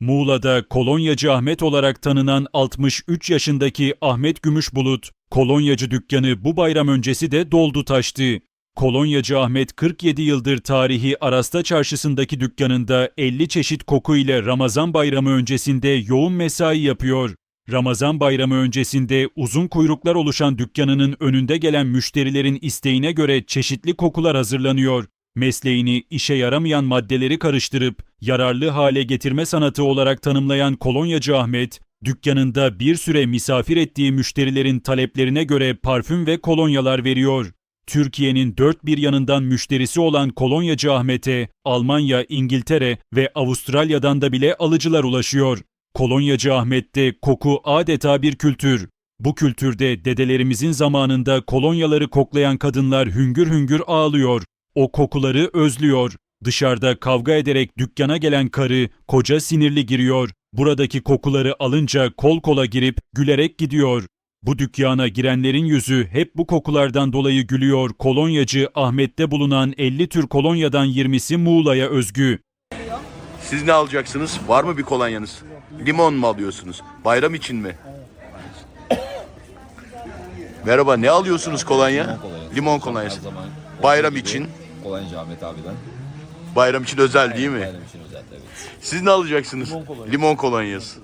Muğla'da kolonyacı Ahmet olarak tanınan 63 yaşındaki Ahmet Gümüşbulut, kolonyacı dükkanı bu bayram öncesi de doldu taştı. Kolonyacı Ahmet 47 yıldır tarihi Arasta Çarşısı'ndaki dükkanında 50 çeşit koku ile Ramazan bayramı öncesinde yoğun mesai yapıyor. Ramazan bayramı öncesinde uzun kuyruklar oluşan dükkanının önünde gelen müşterilerin isteğine göre çeşitli kokular hazırlanıyor. Mesleğini işe yaramayan maddeleri karıştırıp yararlı hale getirme sanatı olarak tanımlayan kolonyacı Ahmet, dükkanında bir süre misafir ettiği müşterilerin taleplerine göre parfüm ve kolonyalar veriyor. Türkiye'nin dört bir yanından müşterisi olan kolonyacı Ahmet'e Almanya, İngiltere ve Avustralya'dan da bile alıcılar ulaşıyor. Kolonyacı Ahmet'te koku adeta bir kültür. Bu kültürde dedelerimizin zamanında kolonyaları koklayan kadınlar hüngür hüngür ağlıyor. O kokuları özlüyor. Dışarıda kavga ederek dükkana gelen karı, koca sinirli giriyor. Buradaki kokuları alınca kol kola girip gülerek gidiyor. Bu dükkana girenlerin yüzü hep bu kokulardan dolayı gülüyor. Kolonyacı Ahmet'te bulunan 50 tür kolonyadan 20'si Muğla'ya özgü. Siz ne alacaksınız? Var mı bir kolonyanız? Limon mu alıyorsunuz? Bayram için mi? Merhaba, ne alıyorsunuz kolonya? Limon kolonyası. Bayram için. Kolonya Ahmet abiden. Bayram için özel değil mi? Bayram için özel evet. Siz ne alacaksınız? Limon kolonyası.